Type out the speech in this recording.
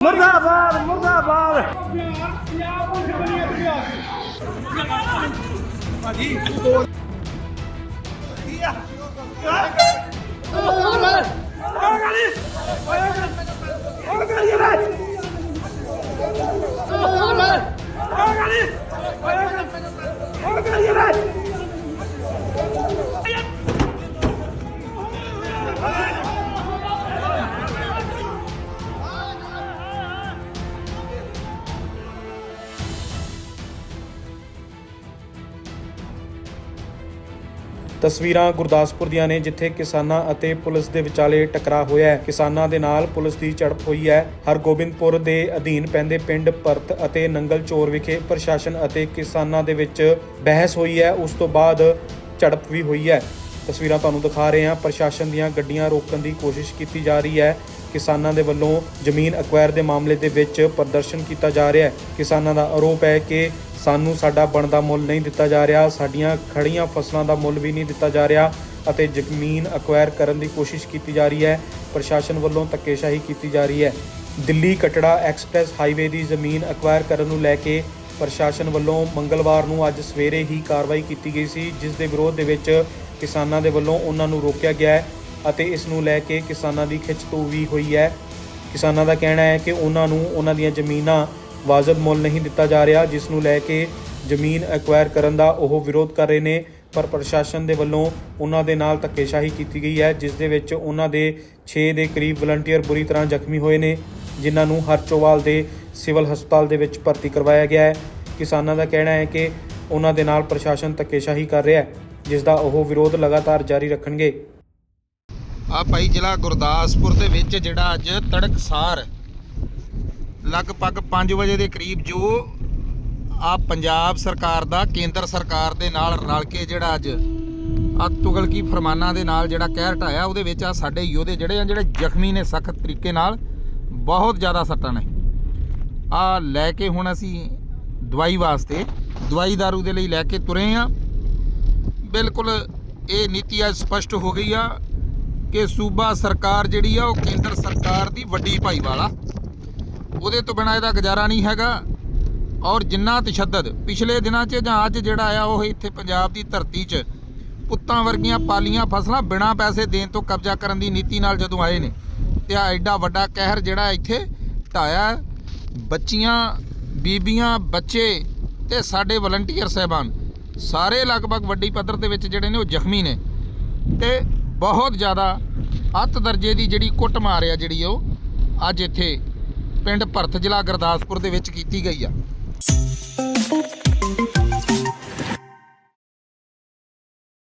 ਮੁਰਦਾਬਾਦ ਮੁਰਦਾਬਾਦ ਤਸਵੀਰਾਂ ਗੁਰਦਾਸਪੁਰ ਦੀਆਂ ਨੇ, ਜਿੱਥੇ ਕਿਸਾਨਾਂ ਅਤੇ ਪੁਲਿਸ ਦੇ ਵਿਚਾਲੇ ਟਕਰਾਅ ਹੋਇਆ ਹੈ। ਕਿਸਾਨਾਂ ਦੇ ਨਾਲ ਪੁਲਿਸ ਦੀ ਝੜਪ ਹੋਈ ਹੈ। ਹਰਗੋਬਿੰਦਪੁਰ ਦੇ ਅਧੀਨ ਪੈਂਦੇ ਪਿੰਡ ਪਰਤ ਅਤੇ ਨੰਗਲ ਚੋਰ ਵਿਖੇ ਪ੍ਰਸ਼ਾਸਨ ਅਤੇ ਕਿਸਾਨਾਂ ਦੇ ਵਿੱਚ ਬਹਿਸ ਹੋਈ ਹੈ। ਉਸ ਤੋਂ ਬਾਅਦ ਝੜਪ ਵੀ ਹੋਈ ਹੈ। ਤਸਵੀਰਾਂ ਤੁਹਾਨੂੰ ਦਿਖਾ ਰਹੇ ਹਾਂ। ਪ੍ਰਸ਼ਾਸਨ ਦੀਆਂ ਗੱਡੀਆਂ ਰੋਕਣ ਦੀ ਕੋਸ਼ਿਸ਼ ਕੀਤੀ ਜਾ ਰਹੀ ਹੈ। ਕਿਸਾਨਾਂ ਦੇ ਵੱਲੋਂ ਜ਼ਮੀਨ ਅਕਵਾਇਰ ਦੇ ਮਾਮਲੇ ਦੇ ਵਿੱਚ ਪ੍ਰਦਰਸ਼ਨ ਕੀਤਾ ਜਾ ਰਿਹਾ ਹੈ। ਕਿਸਾਨਾਂ ਦਾ ਆਰੋਪ ਹੈ ਕਿ ਸਾਨੂੰ ਸਾਡਾ ਬਣਦਾ ਮੁੱਲ ਨਹੀਂ ਦਿੱਤਾ ਜਾ ਰਿਹਾ। ਸਾਡੀਆਂ ਖੜੀਆਂ ਫਸਲਾਂ ਦਾ ਮੁੱਲ ਵੀ ਨਹੀਂ ਦਿੱਤਾ ਜਾ ਰਿਹਾ ਅਤੇ ਜ਼ਮੀਨ ਅਕਵਾਇਰ ਕਰਨ ਦੀ ਕੋਸ਼ਿਸ਼ ਕੀਤੀ ਜਾ ਰਹੀ ਹੈ। ਪ੍ਰਸ਼ਾਸਨ ਵੱਲੋਂ ਧੱਕੇਸ਼ਾਹੀ ਕੀਤੀ ਜਾ ਰਹੀ ਹੈ। ਦਿੱਲੀ ਕਟੜਾ ਐਕਸਪ੍ਰੈਸ ਹਾਈਵੇ ਦੀ ਜ਼ਮੀਨ ਅਕਵਾਇਰ ਕਰਨ ਨੂੰ ਲੈ ਕੇ ਪ੍ਰਸ਼ਾਸਨ ਵੱਲੋਂ ਮੰਗਲਵਾਰ ਨੂੰ ਅੱਜ ਸਵੇਰੇ ਹੀ ਕਾਰਵਾਈ ਕੀਤੀ ਗਈ ਸੀ, ਜਿਸ ਦੇ ਵਿਰੋਧ ਦੇ ਵਿੱਚ ਕਿਸਾਨਾਂ ਦੇ ਵੱਲੋਂ ਉਹਨਾਂ ਨੂੰ ਰੋਕਿਆ ਗਿਆ ਹੈ ਅਤੇ ਇਸ ਨੂੰ ਲੈ ਕੇ ਕਿਸਾਨਾਂ ਦੀ ਖਿੱਚਤੂ ਵੀ ਹੋਈ ਹੈ। ਕਿਸਾਨਾਂ ਦਾ ਕਹਿਣਾ ਹੈ ਕਿ ਉਹਨਾਂ ਨੂੰ ਉਹਨਾਂ ਦੀਆਂ ਜ਼ਮੀਨਾਂ ਵਾਜਬ ਮੁੱਲ ਨਹੀਂ ਦਿੱਤਾ ਜਾ ਰਿਹਾ, ਜਿਸ ਨੂੰ ਲੈ ਕੇ ਜ਼ਮੀਨ ਐਕਵਾਇਰ ਕਰਨ ਦਾ ਉਹ ਵਿਰੋਧ ਕਰ ਰਹੇ ਨੇ, ਪਰ ਪ੍ਰਸ਼ਾਸਨ ਦੇ ਵੱਲੋਂ ਉਹਨਾਂ ਦੇ ਨਾਲ ਧੱਕੇਸ਼ਾਹੀ ਕੀਤੀ ਗਈ ਹੈ, ਜਿਸ ਦੇ ਵਿੱਚ ਉਹਨਾਂ ਦੇ 6 ਦੇ ਕਰੀਬ ਵਲੰਟੀਅਰ ਬੁਰੀ ਤਰ੍ਹਾਂ ਜ਼ਖਮੀ ਹੋਏ ਨੇ, ਜਿਨ੍ਹਾਂ ਨੂੰ ਹਰਚੋਵਾਲ ਦੇ ਸਿਵਲ ਹਸਪਤਾਲ ਦੇ ਵਿੱਚ ਭਰਤੀ ਕਰਵਾਇਆ ਗਿਆ ਹੈ। ਕਿਸਾਨਾਂ ਦਾ ਕਹਿਣਾ ਹੈ ਕਿ ਉਹਨਾਂ ਦੇ ਨਾਲ ਪ੍ਰਸ਼ਾਸਨ ਧੱਕੇਸ਼ਾਹੀ ਕਰ ਰਿਹਾ ਹੈ, ਜਿਸ ਦਾ ਉਹ ਵਿਰੋਧ ਲਗਾਤਾਰ ਜਾਰੀ ਰੱਖਣਗੇ। ਆ ਭਾਈ ਜ਼ਿਲ੍ਹਾ ਗੁਰਦਾਸਪੁਰ ਦੇ ਵਿੱਚ ਜਿਹੜਾ ਅੱਜ ਤੜਕਸਾਰ ਲਗਭਗ 5 ਵਜੇ ਦੇ ਕਰੀਬ ਜੋ ਆ ਪੰਜਾਬ ਸਰਕਾਰ ਦਾ, ਕੇਂਦਰ ਸਰਕਾਰ ਦੇ ਨਾਲ ਰਲ ਕੇ ਜਿਹੜਾ ਅੱਜ ਆ ਤੁਗਲਕੀ ਫਰਮਾਨਾਂ ਦੇ ਨਾਲ ਜਿਹੜਾ ਕਹਿਰ ਢਾਇਆ, ਉਹਦੇ ਵਿੱਚ ਆ ਸਾਡੇ ਯੋਧੇ ਜਿਹੜੇ ਆ, ਜਿਹੜੇ ਜ਼ਖਮੀ ਨੇ ਸਖਤ ਤਰੀਕੇ ਨਾਲ, ਬਹੁਤ ਜ਼ਿਆਦਾ ਸੱਟਾਂ ਨੇ। ਆ ਲੈ ਕੇ ਹੁਣ ਅਸੀਂ ਦਵਾਈ ਵਾਸਤੇ, ਦਵਾਈ ਦਾਰੂ ਦੇ ਲਈ ਲੈ ਕੇ ਤੁਰੇ ਆ। ਬਿਲਕੁਲ ਇਹ ਨੀਤੀ ਅੱਜ ਸਪਸ਼ਟ ਹੋ ਗਈ ਆ ਕਿ ਸੂਬਾ ਸਰਕਾਰ ਜਿਹੜੀ ਆ ਉਹ ਕੇਂਦਰ ਸਰਕਾਰ ਦੀ ਵੱਡੀ ਭਾਈਵਾਲ ਆ ਉਹਦੇ ਤੋਂ ਬਿਨਾ ਇਹਦਾ ਗੁਜ਼ਾਰਾ ਨਹੀਂ ਹੈਗਾ। ਔਰ ਜਿੰਨਾ ਤਸ਼ੱਦਦ ਪਿਛਲੇ ਦਿਨਾਂ 'ਚ ਜਾਂ ਅੱਜ ਜਿਹੜਾ ਆ ਉਹ ਇੱਥੇ ਪੰਜਾਬ ਦੀ ਧਰਤੀ 'ਚ ਪੁੱਤਾਂ ਵਰਗੀਆਂ ਪਾਲੀਆਂ ਫਸਲਾਂ ਬਿਨਾਂ ਪੈਸੇ ਦੇਣ ਤੋਂ ਕਬਜ਼ਾ ਕਰਨ ਦੀ ਨੀਤੀ ਨਾਲ ਜਦੋਂ ਆਏ ਨੇ, ਤੇ ਆ ਐਡਾ ਵੱਡਾ ਕਹਿਰ ਜਿਹੜਾ ਇੱਥੇ ਢਾਇਆ। ਬੱਚੀਆਂ, ਬੀਬੀਆਂ, ਬੱਚੇ ਤੇ ਸਾਡੇ ਵਲੰਟੀਅਰ ਸਹਿਬਾਨ, ਸਾਰੇ ਲਗਭਗ ਵੱਡੀ ਪੱਧਰ ਦੇ ਵਿੱਚ ਜਿਹੜੇ ਨੇ ਉਹ ਜ਼ਖਮੀ ਨੇ ਤੇ ਬਹੁਤ ਜ਼ਿਆਦਾ ਅੱਤ ਦਰਜੇ ਦੀ ਜਿਹੜੀ ਕੁੱਟ ਮਾਰ ਆ ਜਿਹੜੀ ਉਹ ਅੱਜ ਇੱਥੇ ਪਿੰਡ ਭਰਤ ਜ਼ਿਲ੍ਹਾ ਗੁਰਦਾਸਪੁਰ ਦੇ ਵਿੱਚ ਕੀਤੀ ਗਈ ਆ।